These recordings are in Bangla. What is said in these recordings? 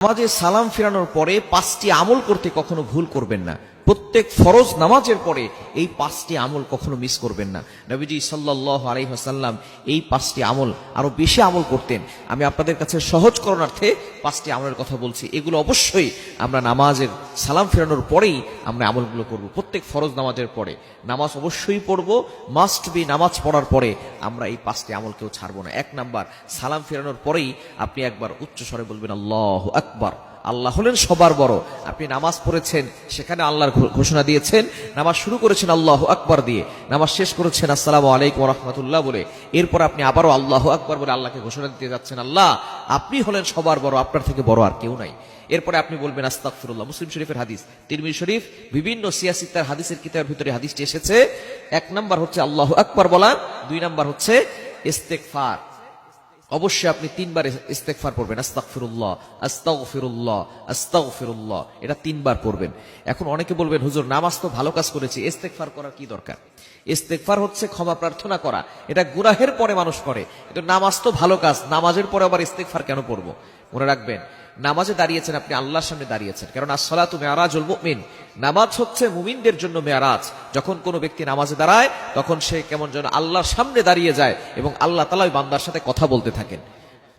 নামাজে সালাম ফেরানোর পরে পাঁচটি আমল করতে কখনো ভুল করবেন না। প্রত্যেক ফরজ নামাজের পরে এই পাঁচটি আমল কখনো মিস করবেন না। নবীজি সাল্লাহ আলাইহাসাল্লাম এই পাঁচটি আমল আরও বেশি আমল করতেন। আমি আপনাদের কাছে সহজ করণার্থে পাঁচটি আমলের কথা বলছি। এগুলো অবশ্যই আমরা নামাজের সালাম ফেরানোর পরেই আমরা আমলগুলো করব। প্রত্যেক ফরজ নামাজের পরে। নামাজ অবশ্যই পড়ব। মাস্ট বি নামাজ পড়ার পরে আমরা এই পাঁচটি আমল কেউ ছাড়বো না। এক নাম্বার, সালাম ফেরানোর পরেই আপনি একবার উচ্চ স্বরে বলবেন, আল্লাহ আকবার। আল্লাহ হলেন সবার বড়। আপনি নামাজ পড়েছেন, সেখানে আল্লাহর ঘোষণা দিয়েছেন, নামাজ শুরু করেছেন আল্লাহ আকবর দিয়ে। নামাজ শেষ করেছেন, আসসালামু আলাইকুম রহমতুল্লাহ বলে। এরপর আপনি আবারও আল্লাহ আকবর বলে আল্লাহকে ঘোষণা দিতে যাচ্ছেন, আল্লাহ, আপনি হলেন সবার বড়, আপনার থেকে বড় আর কেউ নাই। এরপরে আপনি বলবেন, আস্তাগফিরুল্লাহ, মুসলিম শরীফের হাদিস, তিরমিজি শরীফ, বিভিন্ন সিয়াসিতার হাদিসের কিতাবের ভিতরে হাদিসটি এসেছে। এক নাম্বার হচ্ছে আল্লাহ আকবর বলা, দুই নাম্বার হচ্ছে ইস্তেগফার। অবশ্যই আপনি তিনবার ইস্তেকফার পড়বেন। আস্তাকফিরুল্লাহ আস্তাগফিরুল্লাহ আস্তাগফিরুল্লাহ। এটা তিনবার পড়বেন। এখন অনেকে বলবেন, হুজুর, নামাজ তো ভালো কাজ করেছি ইস্তেকফার করার কি দরকার? ইস্তেকফার হচ্ছে ক্ষমা প্রার্থনা করা। এটা গুরাহের পরে মানুষ করে। কিন্তু নামাজ তো ভালো কাজ, নামাজের পরে আবার ইস্তেকফার কেন পড়ব? মনে রাখবেন নামাজে দাঁড়িয়েছেন আপনি আল্লাহর সামনে দাঁড়িয়েছেন। কারণ আসসালাতু মেয়ারাজুল মুমিন, নামাজ হচ্ছে মুমিনদের জন্য মেয়ারাজ। যখন কোনো ব্যক্তি নামাজে দাঁড়ায়, তখন সে কেমন যেন আল্লাহর সামনে দাঁড়িয়ে যায় এবং আল্লাহ তালা ওই বান্দার সাথে কথা বলতে থাকেন।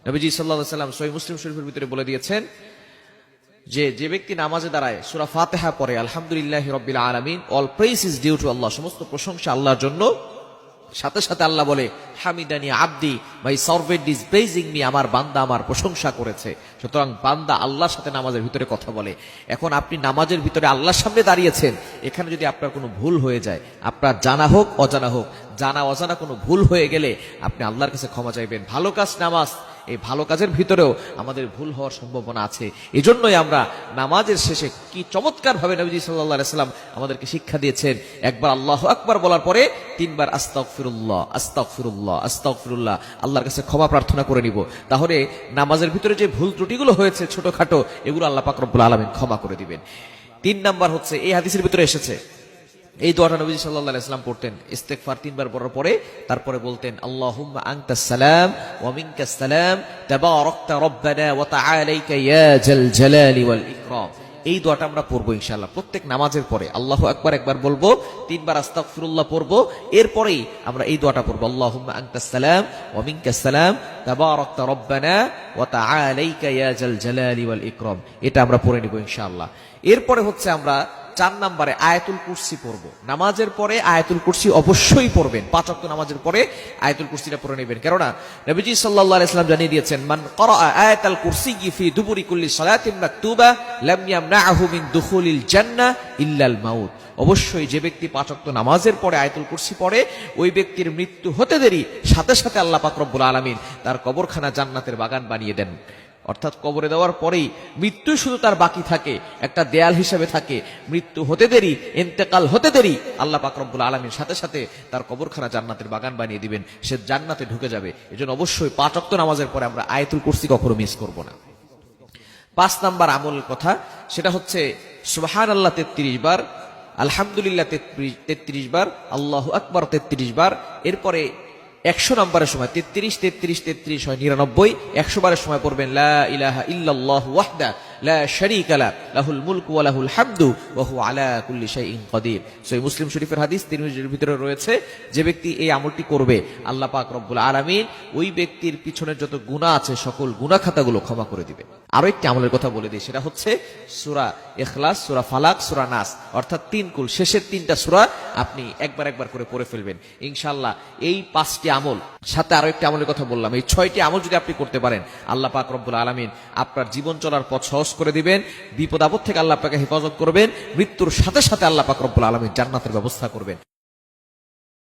নবীজি সাল্লাহ সাল্লাম সহি মুসলিম শরীফের ভিতরে বলে দিয়েছেন যে যে ব্যক্তি নামাজে দাঁড়ায়, সুরা ফাতেহা পরে আলহামদুলিল্লাহ রব্বিল আলামিন all praise is due to Allah সমস্ত প্রশংসা আল্লাহর জন্য। সাথে সাথে আল্লাহ বলে, হামিদানি আব্দি, ভাই সার্ভেন্ট ইজ বেজিং মি, আমার বান্দা আমার প্রশংসা করেছে। সুতরাং বান্দা আল্লাহর সাথে নামাজের ভিতরে কথা বলে। এখন আপনি নামাজের ভিতরে আল্লাহর সামনে দাঁড়িয়েছেন, এখানে যদি আপনার কোনো ভুল হয়ে যায়, আপনার জানা হোক, অজানা হোক, জানা অজানা কোনো ভুল হয়ে গেলে আপনি আল্লাহর কাছে ক্ষমা চাইবেন। ভালো কাজ, নামাজ এই ভালো কাজের ভিতরেও আমাদের ভুল হওয়ার সম্ভাবনা আছে। এজন্যই আমরা নামাজের শেষে কি চমৎকার ভাবে নবীজি সাল্লাহ সাল্লাম আমাদেরকে শিক্ষা দিয়েছেন, একবার আল্লাহ আকবার বলার পরে তিনবার আস্তাক ফিরুল্লাহ আস্তাক ফিরুল্লাহ আস্তাক ফিরুল্লাহ আল্লাহর কাছে ক্ষমা প্রার্থনা করে নিব। তাহলে নামাজের ভিতরে যে ভুল ত্রুটিগুলো হয়েছে ছোটখাটো, এগুলো আল্লাহ পাকরবুল আলমিন ক্ষমা করে দিবেন। তিন নাম্বার হচ্ছে, এই হাদিসের ভিতরে এসেছে এই দোয়াটা নবী সাল্লাহ ইসলাম পড়তেন। ইস্তেকফার তিনবার পড়ার পরে তারপরে বলতেন, আল্লাহুম্মা আনতাস সালাম এই দোয়াটা আমরা পড়ব ইনশাআল্লাহ। প্রত্যেক নামাজের পরে আল্লাহ একবার একবার বলব, তিনবার আস্তাগফিরুল্লাহ পড়ব, এরপরেই আমরা এই দোয়াটা পড়ব ইয়া জাল এটা আমরা পড়ে নিব ইনশাআল্লাহ। এরপরে হচ্ছে আমরা চার নম্বরে আয়াতুল কুরসি পড়ব। নামাজের পরে আয়াতুল কুরসি অবশ্যই পড়বেন। পাঁচ অক্ট নামাজের পরে আয়াতুল কুরসিটা পড়ে নেবেন। কেননা নবীজি সাল্লাল্লাহু আলাইহি সাল্লাম জানিয়ে দিয়েছেন, মান করা আয়াতাল কুরসি ফি দুবুরি কুল্লি সালাতিন মাকতুবা ইল্লাল মাউত। অবশ্যই যে ব্যক্তি পাঁচ অক্ট নামাজের পরে আয়তুল কুরসি পড়ে, ওই ব্যক্তির মৃত্যু হতে দেরি। সাথে সাথে আল্লাহ পাক রব্বুল আলামিন তার কবরখানা জান্নাতের বাগান বানিয়ে দেন। অর্থাৎ কবরে দেওয়ার পরেই মৃত্যু শুধু তার বাকি থাকে, একটা দেয়াল হিসেবে থাকে। মৃত্যু হতে দেরি, ইন্তেকাল হতে দেরি। আল্লাহ পাক রব্বুল আলমীর সাথে সাথে তার কবরখানা জান্নাতের বাগান বানিয়ে দিবেন। সে জান্নাতে ঢুকে যাবে। এজন্য অবশ্যই পাঁচ অক্ত নামাজের পরে আমরা আয়তুল কুরসি কখনো মিস করব না। পাঁচ নাম্বার আমলের কথা, সেটা হচ্ছে সুবাহান আল্লাহ তেত্রিশ বার, আলহামদুলিল্লাহ তেত্রিশ বার, আল্লাহ আকবর তেত্রিশ বার, এরপরে একশো নম্বরের সময়, তেত্রিশ তেত্রিশ তেত্রিশ হয়, নিরানব্বই, একশো বারের সময় পড়বেন, লা ইলাহা ইল্লাল্লাহ ওয়াহদা। লা শারীকা লা, লাহুল মুলকু ওয়া লাহুল হামদু, ওয়া আলা কুল্লি শাইইন কাদির। মুসলিম শরীফের হাদিস তিরমিজির ভিতরে রয়েছে, যে ব্যক্তি এই আমলটি করবে, আল্লাহ পাক রব্বুল আলামিন ওই ব্যক্তির পিছনের যত গুনাহ আছে, সকল গুনাহ খাতাগুলো ক্ষমা করে দিবে। আরও একটি আমলের কথা বলে দিই, সেটা হচ্ছে সূরা ইখলাস, সূরা ফালাক, সূরা নাস। অর্থাৎ তিন কুল, শেষের তিনটা সূরা আপনি একবার একবার করে পড়ে ফেলবেন। ইনশাআল্লাহ এই পাঁচটি আমল, সাথে আরও একটি আমলের কথা বললাম, এই ছয়টি আমল যদি আপনি করতে পারেন, আল্লাহ পাক রব্বুল আলামিন আপনার জীবন চলার পথ সহজ করে দিবেন, বিপদ আপদ থেকে আল্লাহ পাকে হেফাজত করবেন, মৃত্যুর সাথে সাথে আল্লাহ পাক রব্বুল আলমীর জান্নাতের ব্যবস্থা করবেন।